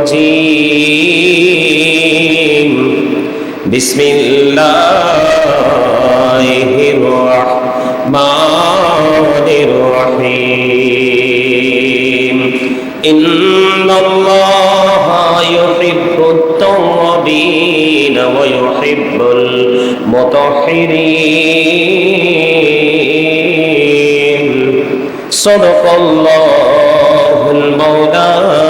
الرجيم بسم الله الرحمن الرحيم إن الله يحب التوابين ويحب المطهرين صدق الله المولانا العظيم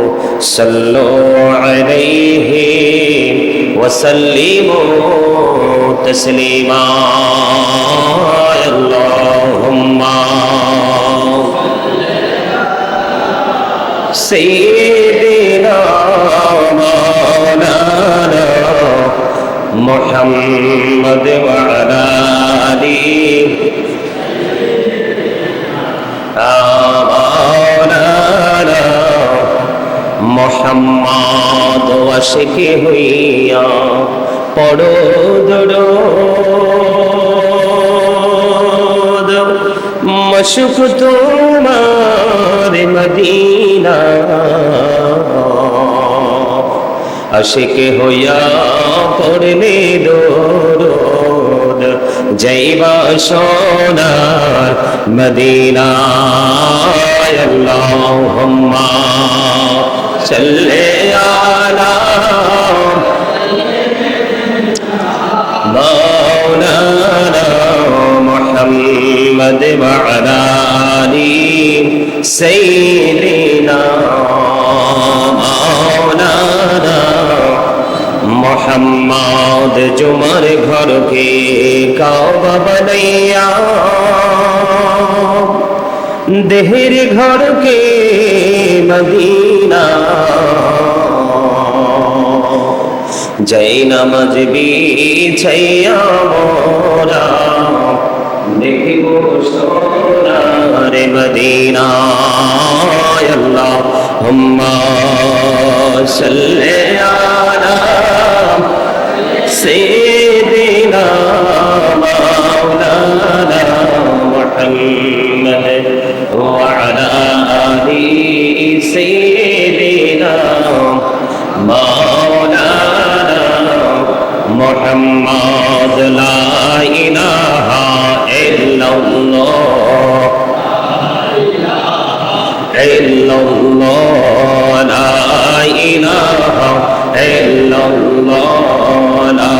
صلوا عليه وسلموا تسليما اللهم سيدنا مولانا محمد وعلى آله মোহাম্মদ ওয়াসিকে হইয়া পড়ো দরদ মশুক তোমার মদিনা। আশিকে হইয়া পড়লে দরদ, যাইবা সোনার মদিনা আল্লাহুম্মা সাল্লি আলা مولانا محمد وعلى آل سيدنا مولانا মোহাম্মদ জুমার ঘরকে কাবা বানাইয়া দেহের ঘরকে মদিনা। জয় নামাজ বিছাইয়া মোরা মদিনা। আল্লাহ হুম্মা সাল্লি আলা সাইয়্যিদিনা মাওলানা سيدنا مولانا محمد لا إله إلا الله إلا الله لا إله إلا الله لا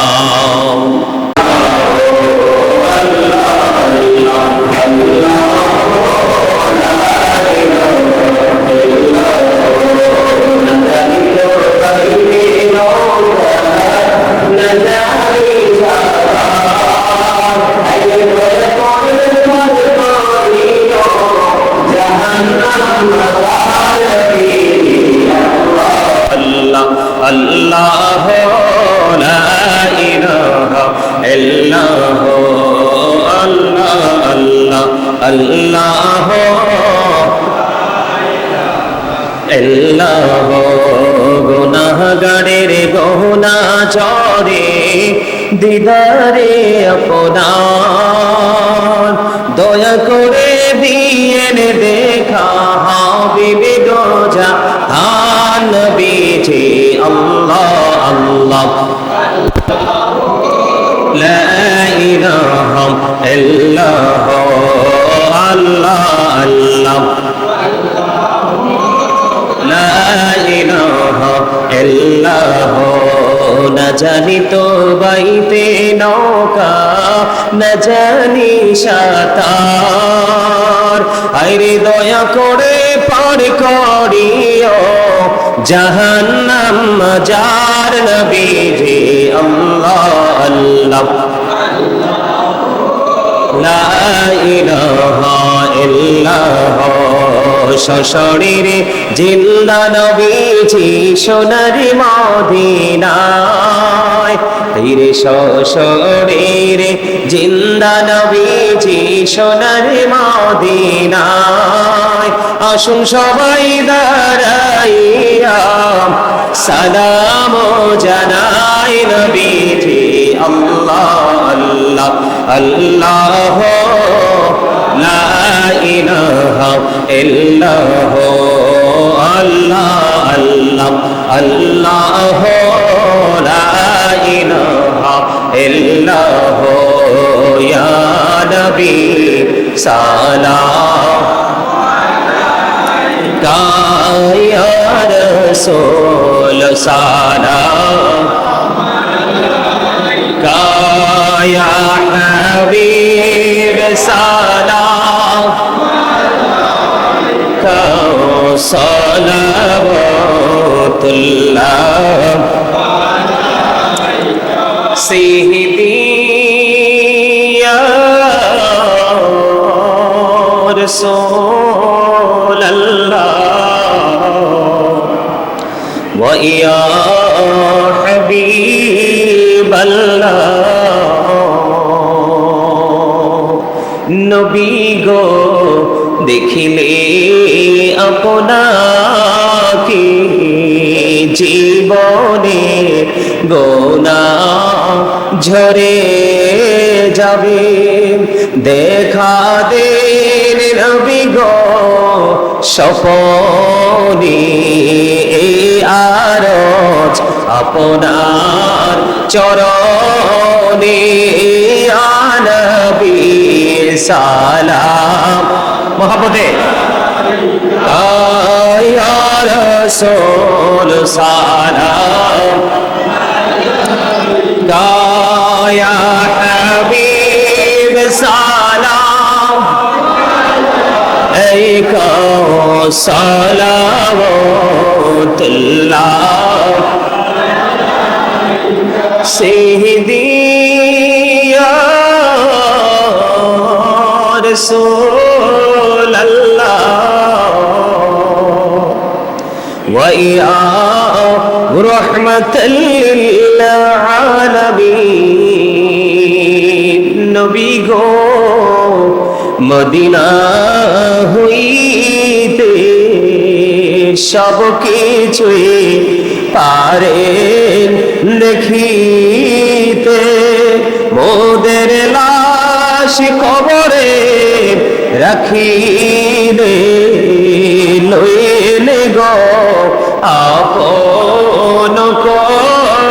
রোজা। ধান বেজে আল্লাহ আল্লাহ। লাইলাহম আল্লাহ আল্লাহ। আল্লাহ লাইলাহম আল্লাহ না জানি তো বাইতে নৌকা, না জানি সাঁতার। আইরে দয়া করে পার করিও। জাহান্নাম যার নবীজি আল্লাহ আল্লাহ। লা ইলাহা ইল্লাল্লাহ সশরীরে জিন্দা নবীজি, সোনার মদিনায়। তীরে সশরীরে জিন্দা সোনার মদিনায় আসুন সবাই দাঁড়াইয়া সালাম জানাই নবীজি। আল্লাহ আল্লাহ আল্লাহ, লা ইলাহা ইল্লাহ আল্লাহ আল্লাহ আল্লাহ, লা ইলাহা ইল্লাহ ইয়া নবী সালাম। কায়ার সোল সালাম। কায়া হাবিব সালাম। কালাবতুল্লাহ সিহিদি رسول الله ويا حبيب الله নবী গো দেখিলে আপনাকে জীবনে গোনা ঝরে যাবে? দেখা দেন নবী গো সপনে এই আরজ আপনার চরণে আনবী সালাম। আয়া রসুল, সালাম। গায়া عليك صلوات الله. سيدي يا رسول الله. ويا رحمة للعالمين. نبي মদিনা হইতে সব কিছুই পারেন দেখিতে। মোদের লাশ কবরে রাখিলে লইলে গো আপন কোলে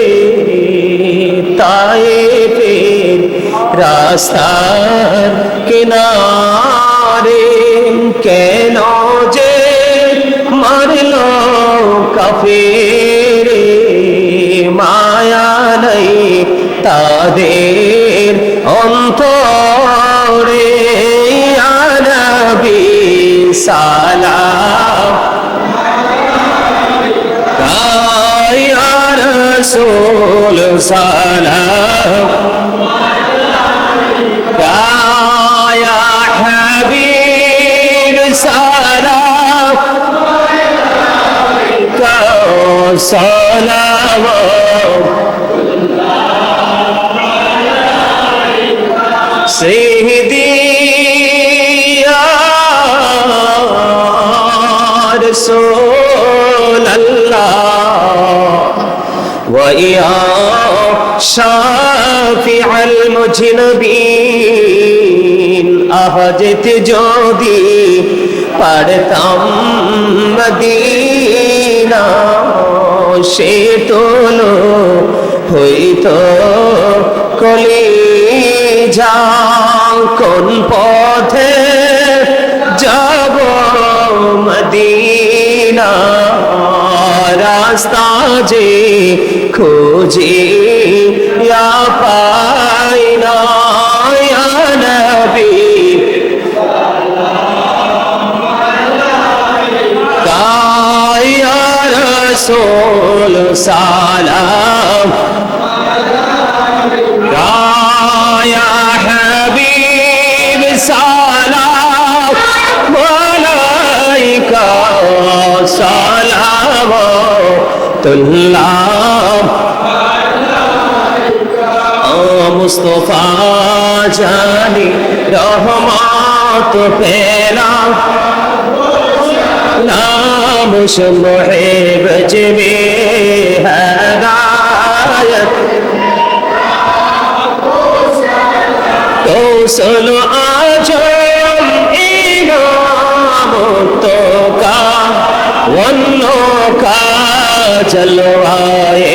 তায়ে ফের রাস্তার কিনারে কেন যে মারল কাফের মায়া নাই তাদের অন্তরে আনবি সালাম رسول سلام يا حبيب سلام سلام سيدي يا رسول ويا شافع المجنبين أهجت جودي পারতাম মদিনা সে তোলো হইতো কলি যা কোন পথে যাব মদিনা রাস্তা যে খুঁজি পাই না ইয়া নবী। يا রহমতুল্লাহ ও মুস্তফা জানি রহমত পেলা নাম সুমহে বজবে হদায়ত। তো সুনো আজম ইনাম তো কা ونوں کا جلوائے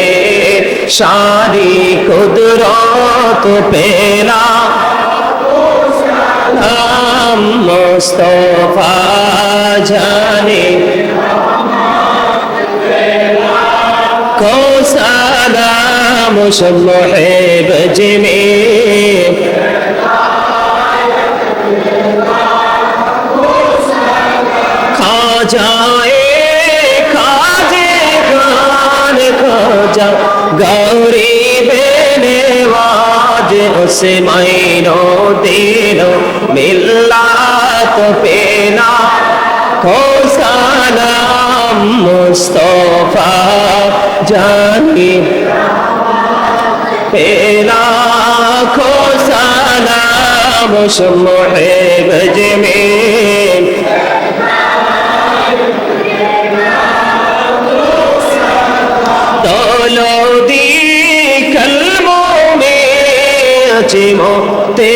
شاری قدرات پیرا سلام مصطفیٰ جانے کو سلام شمحب جمیر খাজা গৌরী বেনেওয়াজ উসে মাইনো দিলো মিল্লাত পেনা। খো সালাম মুস্তফা জানি পেনা। খো সালাম মুহেব জমিন হলদি কলমোঁ মে আছে মোতে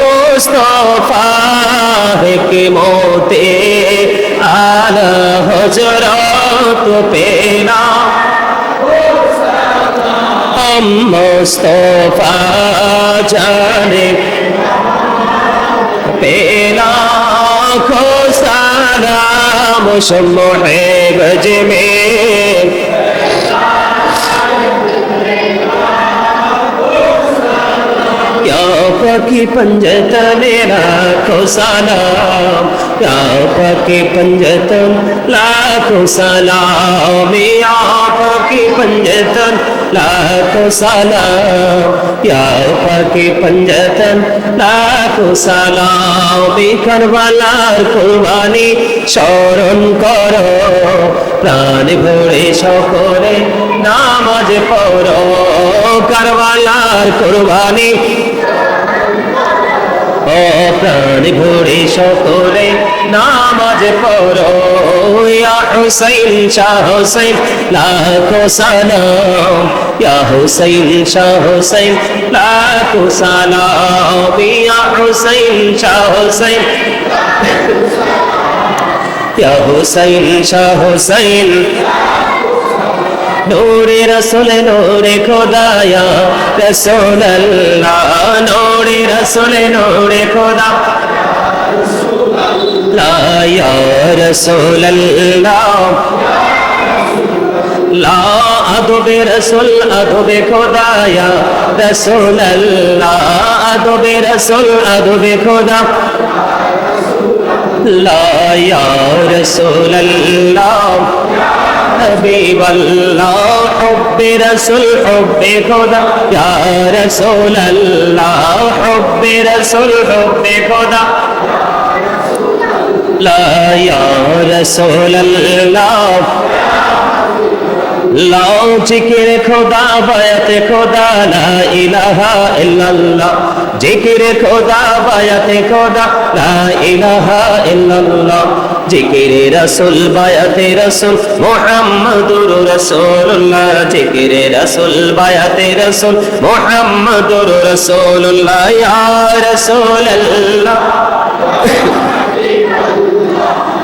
মুস্তফা কে মোতে আলা হজরত পেনা। মুস্তফা জানে পেনা। খোসারা মুসম্মে গজমে Oh. পাকি পঞ্জতনে রাখো সালাম পাকি পঞ্জতন লাখো সালাম পাকি পঞ্জতন লাখো সালাম পাকি পঞ্জতন লাখো সালাম করবালার কুরবানি স্মরণ কর প্রাণ ভরে সকলে নামাজ পড়ো করবালার কুরবানি ও প্রাণ ভরে সকলে নামাজ পড়ো। ইয়া হুসাইন, শাহ হুসাইন, লাখো সালাম। ইয়া হুসাইন, শাহ হুসাইন, লাখো সালাম। ইয়া হুসাইন, শাহ হুসাইন, ইয়া হুসাইন, শাহ হুসাইন নূরে রসুল, নূরে খোদায়া। রসুল আল্লাহ নূরে রসুল, নূরে খোদা লা ইয়া রসুল আল্লাহ লা আদবে রসুল, আদবে খোদায়া। রসুল আল্লাহ আদবে রসুল, আদবে খোদা। লা ইয়া রসুল আল্লাহ حبيب الله حب رسول حب خدا يا رسول الله حب رسول حب خدا لا يا رسول الله লাও জিকির খোদা, বায়াতে খোদা, লা ইলাহা ইল্লাল্লাহ। জিকির খোদা, বায়াতে খোদা, লা ইলাহা ইল্লাল্লাহ। জিকির রাসূল, বায়াতে রাসূল, মুহাম্মাদুর রাসূলুল্লাহ। জিকির রাসূল, বায়াতে রাসূল, মুহাম্মাদুর রাসূলুল্লাহ। ইয়া রাসূলুল্লাহ।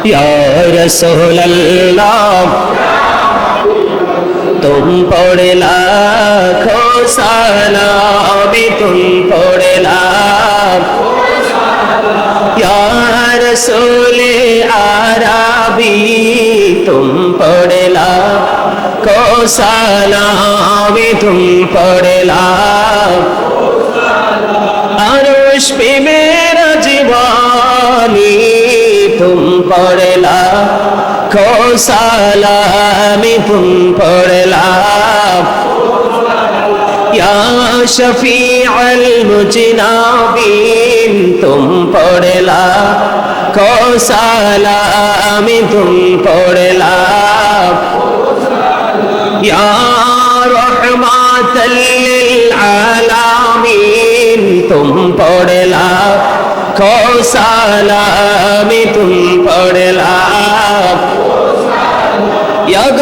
ইয়া রাসূলুল্লাহ। তুম পড়ে লাখো সালামি তুম পড়ে লাখ ইয়ার সোলে আরাবি তুম পড়ে লাখো সালামি তুম পড়ে লাখ আরশ পে মেরা জীবনী তুম পড়ে লাখ লাখো সালামি তুম পড়লাম। শফিআল মুজনাবিন তুম পড়লা কসালামি তুম পড়লা রহমাতাল আলামিন তুম পড়লা কসালা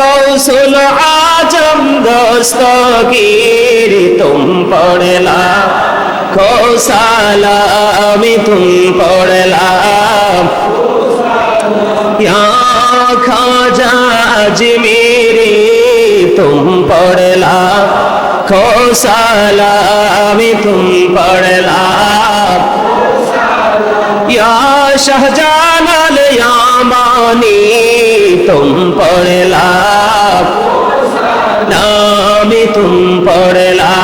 গৌসুল আজম দস্তগীর তুম পড়লা কৌশালা আমি তুম পড়লাম। খাজা আজমিরি তুম পড়লা কৌশালা আমি তুম পড়লাম। ইয়া শাহজালাল ইয়ামানি তুম পড়লা নামে তুম পড়লা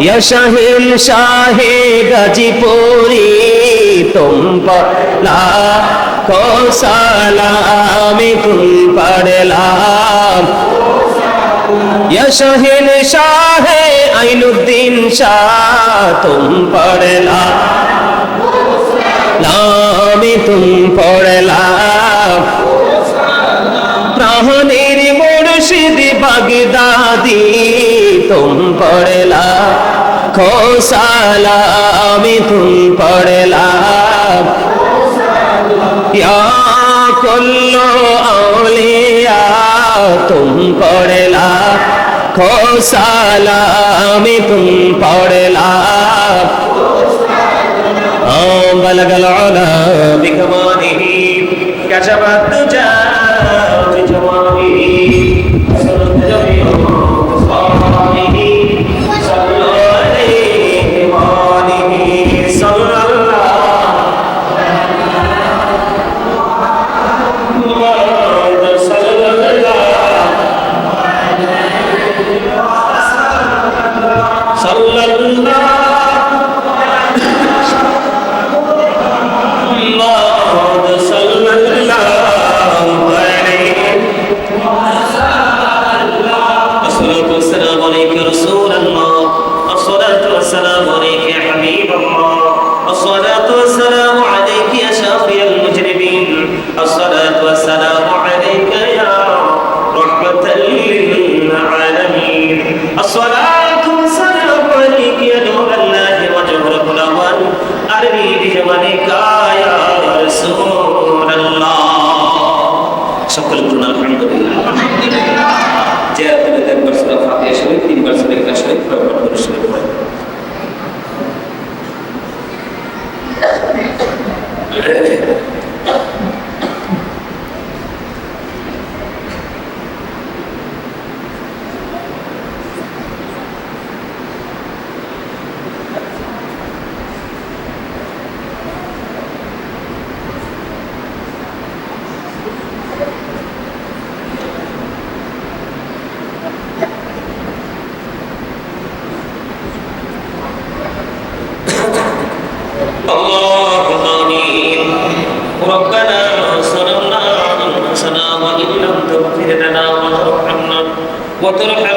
ইয়া শাহিল শাহে গাজীপুরি, তুম পড়লা কো সালামে তুম পড়লা یا شاہ نشاہ عین الدین شاہ تم پڑھ لا নামে তুমি পড়লা প্রাণের মুর্শিদ বাগদাদি, তুম পড়লা খোসালা, আমি তুম পড়লা ইয়া কল্লো আউলিয়া। तुम पढ़ला खो सलाम तुम पढ़ला बलगल बिकमानी कशबत जा কত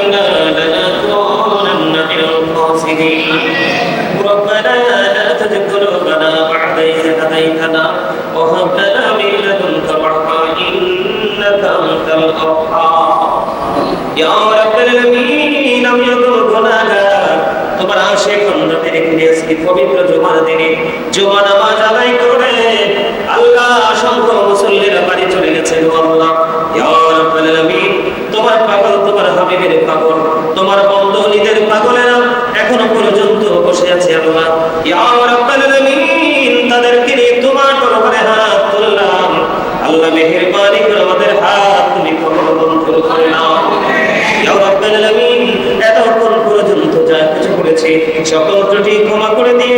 সকল ত্রুটি ক্ষমা করে দিয়ে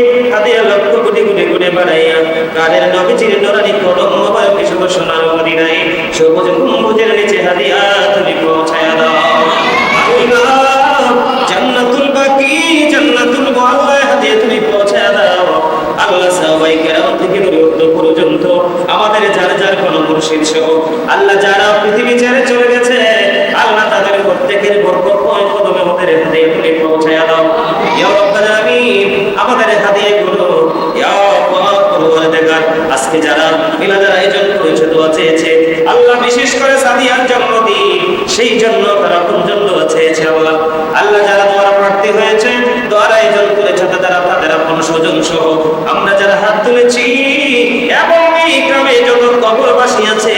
লক্ষ কোটি বাড়াইয়া শুভ সোনার সবুজ নিচে তুমি পৌঁছায়া দাও। জান্নাতুল বাকি, জান্নাতুল তুমি পৌঁছায়া দাও। আল্লাহ কেরাম থেকে পর্যন্ত আমাদের যার যার কোন মুর্শিদ সহ, আল্লাহ যারা পৃথিবী ছেড়ে চলে গেছে প্রত্যেকের বরকতময় কদমে আমাদের হাদিয়া তুমি পৌঁছায়া দাও। ইয়া রাব্বাল আলামিন, আমাদের হাদিয়া গুলো ইয়া পাক পরওয়ারদিগার আজকে যারা মিলাদের আয়োজন করেছে, দোয়া চেয়েছে, আল্লাহ বিশেষ করে সাদিয়ার জন্মদিন, সেই জন্য তারা কোন জন্য চেয়েছে, আল্লাহ আল্লাহ যারা দোয়ার প্রার্থী হয়েছে, দোয়ার আয়োজন করেছে তারা তাদের আপন স্বজন সহ, আমরা যারা হাত তুলেছি, এবং এই গ্রামে যত কবরবাসী আছে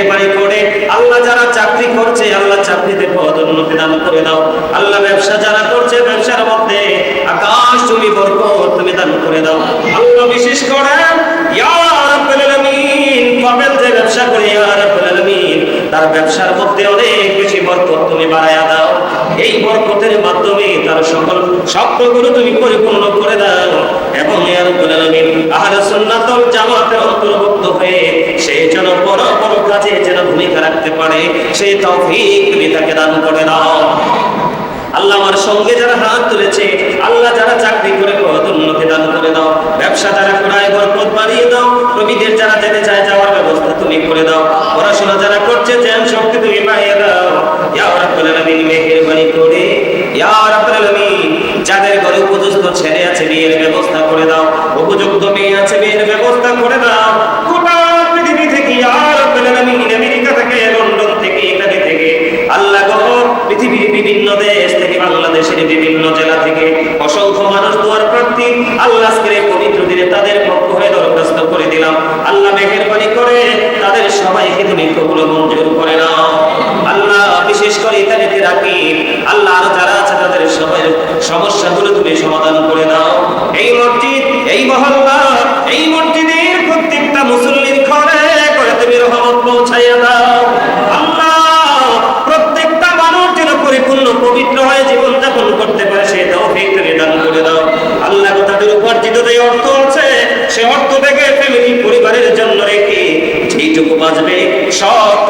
মেহেরবানি করে। আল্লাহ যারা চাকরি করছে, আল্লাহ চাকরিতে পদোন্নতি দান করে দাও। আল্লাহ ব্যবসা যারা করছে, ব্যবসার মধ্যে আকাশ তুমি বরকত তুমি দান করে দাও। আল্লাহ বিশেষ করে ইয়া রাব্বুল আলামিন কবেল যে ব্যবসা করে, ইয়া তার ব্যবসার মধ্যে অনেক বেশি বরকত তুমি বাড়ায়া দাও। এই বরকতের মাধ্যমে তার সকল স্বপ্নগুলো তুমি পরিপূর্ণ করে দাও। এবং ইয়া রাব্বুল আলামিন আহলে সুন্নাত ওয়াল জামাতের অন্তর্ভুক্ত হয়ে সে যেন বড় বড় কাজে যেন ভূমিকা রাখতে পারে, সেই তৌফিক তুমি তাকে দান করে দাও। আল্লাহ আমার সঙ্গে যারা হাত তুলেছে, আল্লাহ যারা চাকরি করে উন্নতি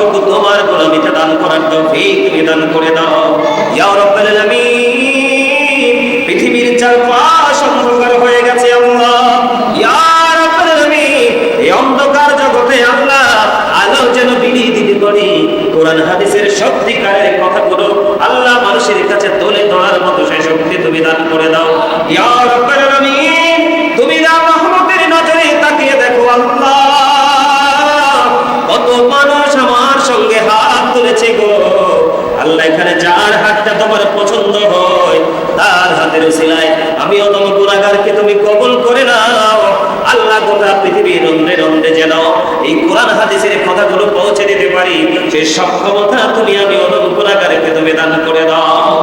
সবটুকু তোমার গোলামিতে দান করার তৌফিক তুমি দান করে দাও। ইয়া রাব্বাল আলামিন, পৃথিবীর চারপাশ অন্ধকার হয়ে গেছে আল্লাহ। ইয়া রাব্বাল আলামিন, এই অন্ধকার জগতে আল্লাহ আলো যেন বিলিয়ে দিতে পারি কোরআন হাদিসের সত্যিকারের কথাগুলো আল্লাহ মানুষের কাছে তুলে ধরার মতো সেই শক্তি তুমি দান করে দাও। ইয়া আল্লাহ যার হাতটা তোমার পছন্দ হয়, তার হাতের উসিলায় আমিও তোমার গুণাগারকে তুমি কবল করে নাও। আল্লাহ গোটা পৃথিবীর রন্ধে রন্ধে এই কোরআন হাদিসের কথাগুলো পৌঁছে দিতে পারি। সে সক্ষমতা তুমি আমি গুণাগারকে তুমি দান করে দাও।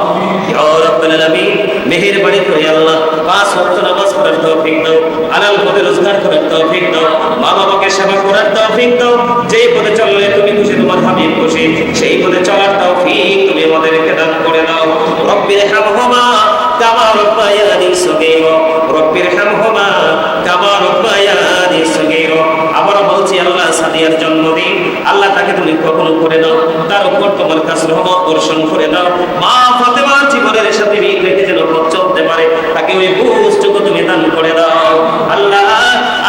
মেহেরবানি করে আল্লাহ পাঁচ ওয়াক্ত নামাজ পড়ার তৌফিক দাও, হালাল পথে রোজগার করার তৌফিক দাও মা বাবাকে সেবা করার তৌফিক দাও। যেই পথে চললে তুমি খুশি, তোমার হাবিব খুশি, সেই পথে চলার তৌফিক তুমি আমাদেরকে দান করে দাও। রব্বির হামহুমা কামা রব্বায়ানি সগীরা, রব্বির হামহুমা কামা রব্বায়ানি সগীরা। আল্লাহ সাদিয়ার জন্মদিন, আল্লাহ তাকে তুমি কখনো করে দাও তার উপর তোমার কাছে রহমত বর্ষণ করে দাও মা ফাতেমার জীবনের সাথে মিল রেখে যেন চলতে পারে, তাকে ওই বুঝটুকু তুমি দান করে দাও। আল্লাহ,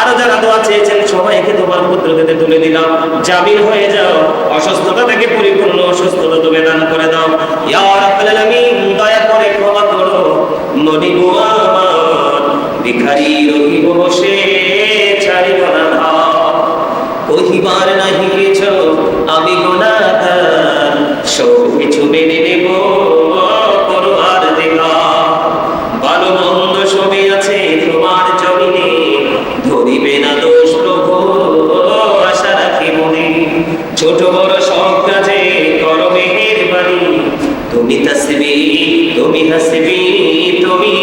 আরও যারা দোয়া চেয়েছেন, সবাইকে তোমার পুত্রকে তুলে দিলাম। জামিল হয়ে যাও, অসুস্থতা থেকে পরিপূর্ণ অসুস্থতা তুমি দান করে দাও। ইয়া রাব্বুল দয়া করে ক্ষমা করো। মনিব আমার ভিখারি রহিব বসে। কহিবার নাহি কিছু, আমি গুণাগার। সব কিছু মেনে নেব দেখা ভালো মন্দ সবই আছে তোমার জমিনে, ধরিবে না দোষ প্রভু, আশা রাখি মনে। ছোট বড় সব কাজে করো মেহেরবানি। তুমি তাসবি তুমি হাসবি, তুমি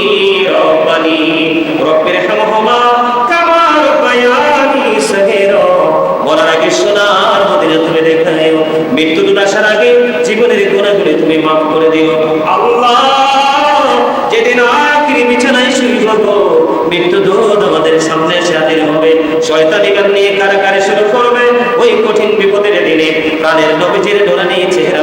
মৃত্যু দূর আসার আগে জীবনের গোনাগুলি তুমি মাফ করে দিও। আল্লাহ, যেদিন আখিরি বিছানায় শুরু মৃত্যু দূত আমাদের সামনে এসে হাজির হবে। শয়তানি গান নিয়ে কারাকারে শুরু করবে। ওই কঠিন বিপদের দিনে প্রাণের নবীজির ডোরা নিয়ে চেহারা